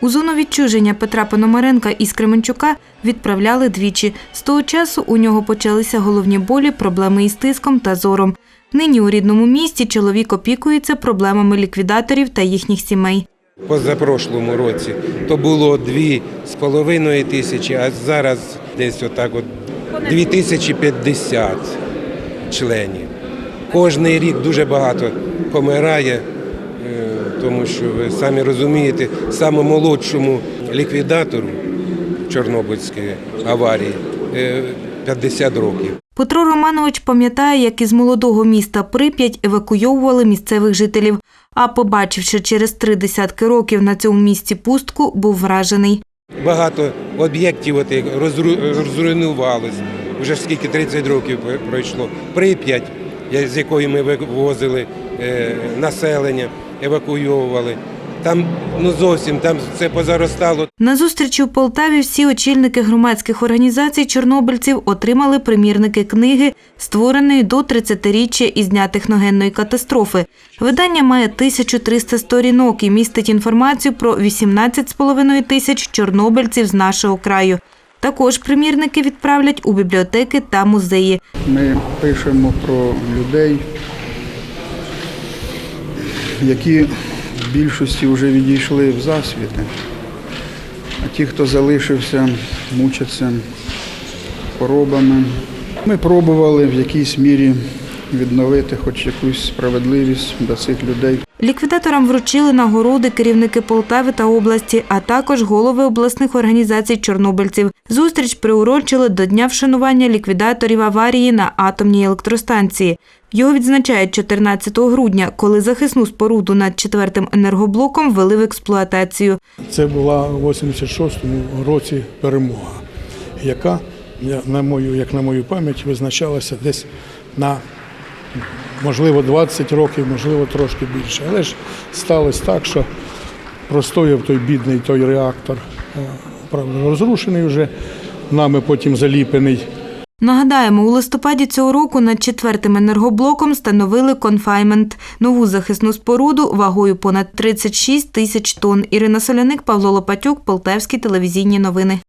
У зону відчуження Петра Пономаренка із Кременчука відправляли двічі. З того часу у нього почалися головні болі, проблеми із тиском та зором. Нині у рідному місті чоловік опікується проблемами ліквідаторів та їхніх сімей. Позапрошлому році то було дві з половиною тисячі, а зараз десь отак от 2050 членів. Кожний рік дуже багато помирає, тому що ви самі розумієте, самому молодшому ліквідатору Чорнобильської аварії е, 50 років. Петро Романович пам'ятає, як із молодого міста Прип'ять евакуйовували місцевих жителів. А побачивши через три десятки років на цьому місці пустку, був вражений. Багато об'єктів от, як розру- розруйнувалось. Вже скільки 30 років пройшло. Прип'ять, я- з якої ми вивозили е, населення, евакуйовували. Там ну зовсім там все позаростало. На зустрічі у Полтаві всі очільники громадських організацій чорнобильців отримали примірники книги, створеної до 30-річчя із дня техногенної катастрофи. Видання має 1300 сторінок і містить інформацію про 18,5 тисяч чорнобильців з нашого краю. Також примірники відправлять у бібліотеки та музеї. Ми пишемо про людей, які в більшості вже відійшли в засвіти, а ті, хто залишився, мучаться хворобами. Ми пробували в якійсь мірі відновити хоч якусь справедливість до цих людей. Ліквідаторам вручили нагороди керівники Полтави та області, а також голови обласних організацій чорнобильців. Зустріч приурочили до дня вшанування ліквідаторів аварії на атомній електростанції. Його відзначають 14 грудня, коли захисну споруду над четвертим енергоблоком ввели в експлуатацію. Це була у 86-му році перемога, яка, на мою, як на мою пам'ять, визначалася десь на можливо 20 років, можливо трошки більше. Але ж сталося так, що простояв той бідний той реактор, правда, розрушений вже, нами потім заліпений. Нагадаємо, у листопаді цього року над четвертим енергоблоком встановили конфаймент – нову захисну споруду вагою понад 36 тисяч тонн. Ірина Соляник, Павло Лопатюк, Полтавські телевізійні новини.